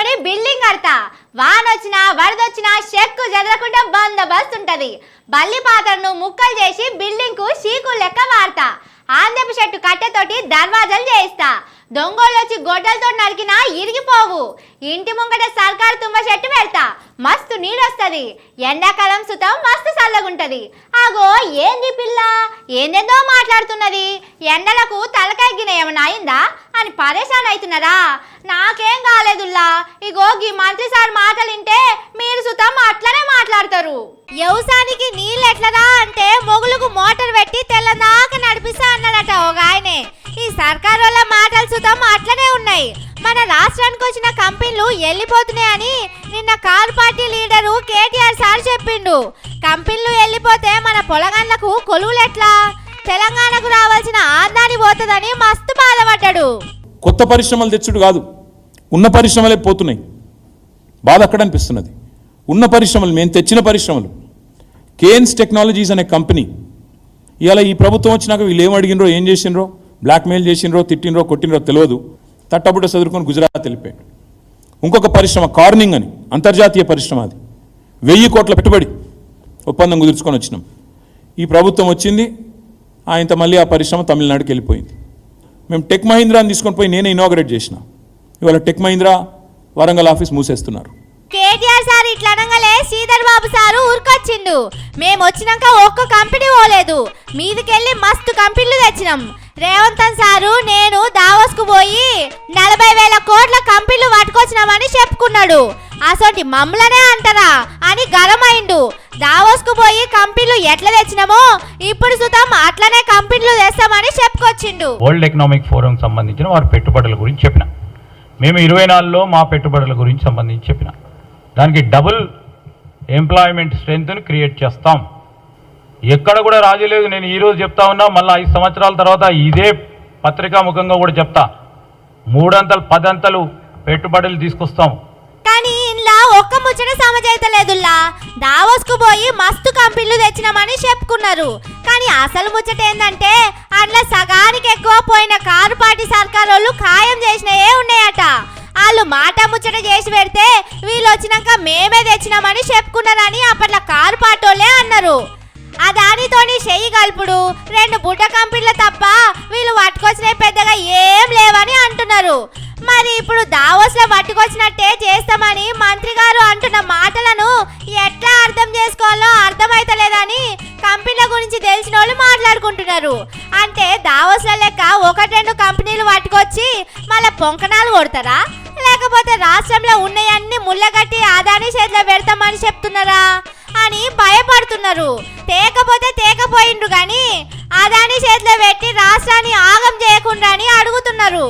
తోని బిల్డింగ్ కడతా వానొచ్చినా వరదొచ్చినా చెక్కు జరగకుండా బందోబస్తు ఉంటది బల్లి పాత్రను ముక్కలు చేసి బిల్డింగ్కు షీకు లెక్క వాడతా. ఆందపు చెట్టు కట్టెతోటి దర్వాజాలు చేయిస్తా. దొంగలు వచ్చి గొడ్డలతో నరికినా ఇరిగిపోవు. ఇంటి ముంగట సర్కారు తుమ్మ చెట్టు పెడతా. మస్తు నీళ్ళొస్తుంది. ఎండాకాలం సుతం మస్తు చల్లగుంటది. ఆగో ఏంది పిల్ల? ఏందేందో మాట్లాడుతున్నది? ఎండలకు తలకాయ ఏమైనా అయిందా? అని పరేషాన్ అవుతున్నారా నాకేం కాలేదుల్లా. ఇగో గీ మంత్రి సార్ మాటలు వింటే మీరు సుతం అట్లనే మాట్లాడతారు. వ్యవసాయానికి నీళ్ళు ఎట్లరా అంటే మొగులకు మోటార్ పెట్టి తెల్లదాకా నడిపిస్తా అన్నాడట ఒక ఆయనే సర్కార్ వాళ్ళ మాటలు సుతం అట్లనే ఉన్నాయి. మన రాష్ట్రానికి వచ్చిన కంపెనీలు వెళ్ళిపోతున్నాయని నిన్న కాల్ పార్టీ లీడరు కేటీఆర్ సార్ చెప్పిండు. కంపెనీలు వెళ్ళిపోతే మన పొలగండ్లకు కొలువులు ఎట్లా? తెలంగాణకు రావాల్సిన ఆదాని పోతుందని మస్తు బాధపడ్డాడు. కొత్త పరిశ్రమలు తెచ్చుడు కాదు. ఉన్న పరిశ్రమలే పోతున్నాయి. బాధ అక్కడ అనిపిస్తున్నది. ఉన్న పరిశ్రమలు మేము తెచ్చిన పరిశ్రమలు. కేన్స్ టెక్నాలజీస్ అనే కంపెనీ. ఇవాళ ఈ ప్రభుత్వం వచ్చినాక వీళ్ళు ఏం అడిగినరో ఏం చేసినరో బ్లాక్మెయిల్ చేసినరో తిట్టినరో కొట్టినరో తెలియదు తట్టబుట్ట చదువుకొని గుజరాత్ వెళ్ళిపోయాడు. ఇంకొక పరిశ్రమ కార్నింగ్ అని అంతర్జాతీయ పరిశ్రమ అది. వెయ్యి కోట్ల పెట్టుబడి ఒప్పందం కుదుర్చుకొని వచ్చినాం. ఈ ప్రభుత్వం వచ్చింది ఆయనతో మళ్ళీ ఆ పరిశ్రమ తమిళనాడుకి వెళ్ళిపోయింది. మేము టెక్ మహీంద్రాని తీసుకొని పోయి నేనే ఇనాగరేట్ చేసిన. ఇవాళ టెక్ మహీంద్రా వరంగల్ ఆఫీస్ మూసేస్తున్నారు. కేటీఆర్ సార్ ఇట్లా అనగానే శ్రీధర్ బాబు సారు ఊరికొచ్చిండు. మేము వచ్చినాక ఒక్క కంపెనీ పోలేదు. మీదికెళ్ళి మస్తు కంపెనీలు తెచ్చినాం. రేవంత్ సారు నేను దావోస్కు పోయి నలభై వేల కోట్ల కంపెనీలు పట్టుకొచ్చినామని చెప్పుకున్నాడు. అసోటి మమ్మలనే అంటారా అని గరమైండు దావోస్కు పోయి కంపెనీలు ఎట్లా తెచ్చినామో ఇప్పుడు సుతం అట్లనే కంపెనీలు తెస్తామని చెప్పుకొచ్చిండు. వరల్డ్ ఎకనామిక్ ఫోరం సంబంధించిన వారి పెట్టుబడుల గురించి చెప్పిన. మేము ఇరవై నాలుగులో మా పెట్టుబడుల గురించి సంబంధించి చెప్పిన. దానికి డబుల్ ఎంప్లాయ్మెంట్ స్ట్రెంగ్త్ను క్రియేట్ చేస్తాం. ఎక్కడ కూడా రాజీ లేదు. నేను ఈరోజు చెప్తా ఉన్నా మళ్ళీ ఐదు సంవత్సరాల తర్వాత ఇదే పత్రికా ముఖంగా కూడా చెప్తా. మూడంతలు పదంతలు పెట్టుబడులు తీసుకొస్తాం. కానీ ఇంట్లో ఒక్క ముచ్చట సమజైతలేదుల్లా దావోస్కు పోయి మస్తు కంపెనీలు తెచ్చినామని చెప్పుకున్నారు. కానీ అసలు ముచ్చట ఏంటంటే అందులో సగానికి ఎక్కువ పోయిన కారు పార్టీ సర్కార్ వాళ్ళు ఖాయం చేసినవే ఉన్నాయట. వాళ్ళు మాట ముచ్చట చేసి పెడితే వీళ్ళు వచ్చినాక మేమే తెచ్చినామని చెప్పుకున్నారని అప్పట్లో కారు పాటోళ్ళే అన్నారు. ఆ దానితోని చెయ్యి కలుపుడు. రెండు బుట్ట కంపెనీలు తప్ప వీళ్ళు పట్టుకొచ్చినవి పెద్దగా ఏం లేవని అంటున్నారు. మరి ఇప్పుడు దావోస్లో పట్టుకొచ్చినట్టే చేస్తామని మంత్రి గారు అంటున్న మాటలను ఎట్లా అర్థం చేసుకోవాలో అర్థమైతలేదని కంపెనీల గురించి తెలిసిన వాళ్ళు మాట్లాడుకుంటున్నారు. అంటే దావోస్ల లెక్క ఒకటి రెండు కంపెనీలు పట్టుకొచ్చి మళ్ళీ పొంకణాలు కొడతారా? లేకపోతే రాష్ట్రంలో ఉన్నాయన్నీ ముళ్ళగట్టి ఆదాని చేతిలో పెడతామని చెప్తున్నారా? అని భయపడుతున్నారు. తేకపోతే తేకపోయిండ్రు కానీ అదాని చేతిలో పెట్టి రాష్ట్రాన్ని ఆగం చేయకుండా అని అడుగుతున్నారు.